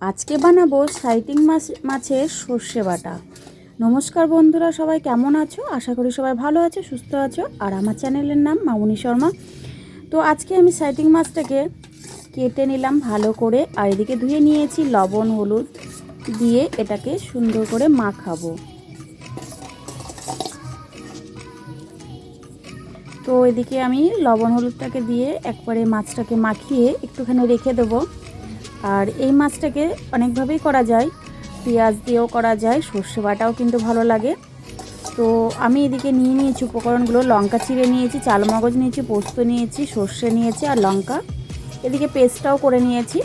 আজকে বানাবো সাইটিং মাছ মাছের সর্ষে বাটা। নমস্কার বন্ধুরা, সবাই কেমন আছো? আশা করি সবাই ভালো আছো, সুস্থ আছো। আর আমার চ্যানেলের নাম মামুনি শর্মা। তো আজকে আমি সাইটিং মাছটাকে কেটে নিলাম ভালো করে, আর এদিকে ধুয়ে নিয়েছি লবণ, হলুদ দিয়ে এটাকে সুন্দর করে মাখাবো। তো এদিকে আমি লবণ, হলুদটাকে দিয়ে একবারে মাছটাকে মাখিয়ে একটুখানি রেখে দেবো। আর এই মাছটাকে অনেকভাবেই করা যায়। পেঁয়াজ দিয়েও করা যায়, সর্ষে বাটাও কিন্তু ভালো লাগে। তো আমি এদিকে নিয়ে নিয়েছি উপকরণগুলো। লঙ্কা চিড়ে নিয়েছি চাল মগজ নিয়েছি, পোস্ত নিয়েছি, সর্ষে নিয়েছি আর লঙ্কা। এদিকে পেস্টটাও করে নিয়েছি।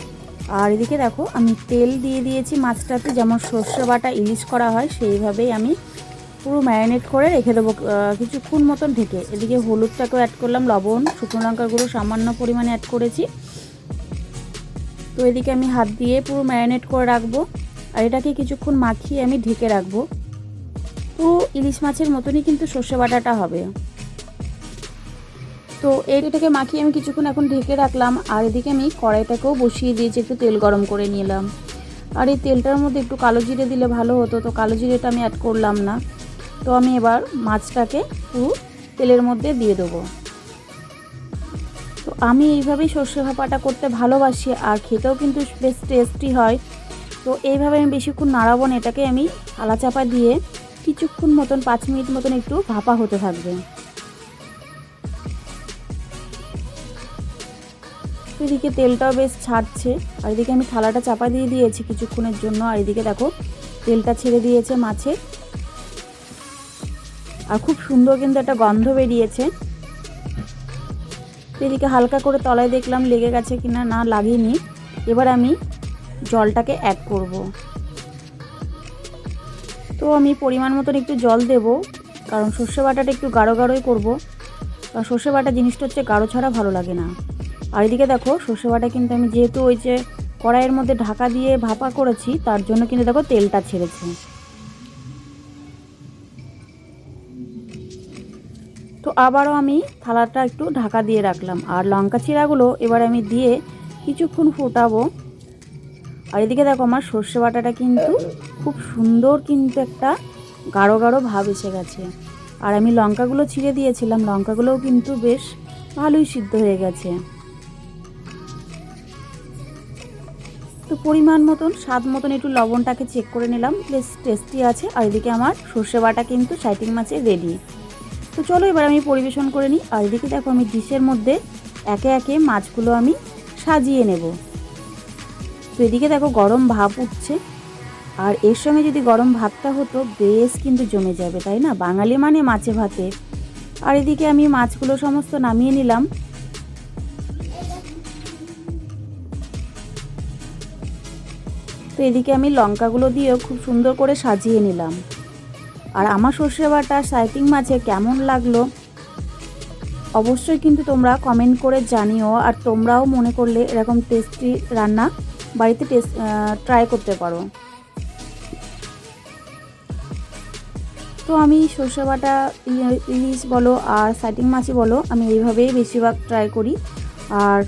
আর এদিকে দেখো, আমি তেল দিয়ে দিয়েছি মাছটাতে। যেমন সর্ষে বাটা ইলিশ করা হয়, সেইভাবেই আমি পুরো ম্যারিনেট করে রেখে দেবো কিছুক্ষণ মতন ঢেকে এদিকে হলুদটাকেও অ্যাড করলাম, লবণ, শুকনো লঙ্কার গুঁড়ো সামান্য পরিমাণে অ্যাড করেছি। তো এদিকে আমি হাত দিয়ে পুরো ম্যারিনেট করে রাখব। আর এটাকে কিছুক্ষণ মাখিয়ে আমি ঢেকে রাখব। পুরো ইলিশ মাছের মতনই কিন্তু সর্ষে বাটাটা হবে। তো এটাকে মাখিয়ে আমি কিছুক্ষণ এখন ঢেকে রাখলাম। আর এদিকে আমি কড়াইটাকেও বসিয়ে দিয়েছি, একটু তেল গরম করে নিলাম। আর এই তেলটার মধ্যে একটু কালো জিরে দিলে ভালো হতো। তো কালো জিরেটা আমি অ্যাড করলাম না। তো আমি এবার মাছটাকে পুরো তেলের মধ্যে দিয়ে দেবো। তো আমি এইভাবেই সর্ষে ভাপাটা করতে ভালোবাসি আর খেতেও কিন্তু বেশ টেস্টি হয়। তো এইভাবে আমি বেশিক্ষণ নাড়াবো না, এটাকে আমি আলা চাপা দিয়ে কিছুক্ষণ মতন, পাঁচ মিনিট মতন একটু ভাপা হতে থাকবে। এদিকে তেলটাও বেশ ছাড়ছে, আর এদিকে আমি থালাটা চাপা দিয়ে দিয়েছি কিছুক্ষণের জন্য, আর এদিকে দেখো তেলটা ছেড়ে দিয়েছে মাছের আর খুব সুন্দর কিন্তু একটা গন্ধ বেরিয়েছে। এদিকে হালকা করে তলায় দেখলাম লেগে গেছে কিনা, না লাগেনি। এবার আমি জলটাকে অ্যাড করব। তো আমি পরিমাণ মতন একটু জল দেব, কারণ সর্ষে বাটাটা একটু গাঢ় গাঢ়ই করব। কারণ সর্ষে বাটা জিনিসটা হচ্ছে গাঢ় ছাড়া ভালো লাগে না। আর এদিকে দেখো, সর্ষে বাটা কিন্তু আমি যেহেতু ওই যে কড়াইয়ের মধ্যে ঢাকা দিয়ে ভাপা করেছি, তার জন্য কিন্তু দেখো তেলটা ছেড়েছে। তো আবারও আমি থালাটা একটু ঢাকা দিয়ে রাখলাম। আর লঙ্কা চিরাগুলো এবার আমি দিয়ে কিছুক্ষণ ফোটাবো। আর এদিকে দেখো আমার সর্ষে বাটাটা কিন্তু খুব সুন্দর কিন্তু একটা গাঢ় গাঢ় ভাব এসে গেছে। আর আমি লঙ্কাগুলো ছিঁড়ে দিয়েছিলাম। লঙ্কাগুলোও কিন্তু বেশ ভালোই সিদ্ধ হয়ে গেছে। তো পরিমাণ মতন, স্বাদ মতন একটু লবণটাকে চেক করে নিলাম। বেশ টেস্টি আছে। আর এদিকে আমার সর্ষে বাটা কিন্তু সাইটিং মাছে রেডি তো চলো এবার আমি পরিবেশন করে নিই। আর এদিকে দেখো আমি ডিশের মধ্যে একে একে মাছগুলো আমি সাজিয়ে নেব। তো এদিকে দেখো গরম ভাপ উঠছে। আর এর সঙ্গে যদি গরম ভাতটা হতো, বেশ কিন্তু জমে যাবে, তাই না? বাঙালি মানে মাছে ভাতে। আর এদিকে আমি মাছগুলো সমস্ত নামিয়ে নিলাম। তো এদিকে আমি লঙ্কাগুলো দিয়েও খুব সুন্দর করে সাজিয়ে নিলাম। আর আমার সর্ষে বাটা সাইটিং মাছে কেমন লাগল? অবশ্যই কিন্তু তোমরা কমেন্ট করে জানিও, আর তোমরাও মনে করলে এরকম টেস্টি রান্না বাড়িতে টেস্ট ট্রাই করতে পারো। তো আমি সর্ষে বাটা ইলিশ বলো আর সাইটিং মাছই বলো, আমি এইভাবেই বেশিরভাগ ট্রাই করি। আর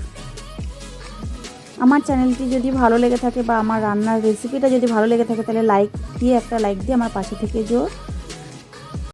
আমার চ্যানেলটি যদি ভালো লেগে থাকে বা আমার রান্নার রেসিপিটা যদি ভালো লেগে থাকে, তাহলে লাইক দিয়ে একটা লাইক দিয়ে আমার পাশে থেকে যে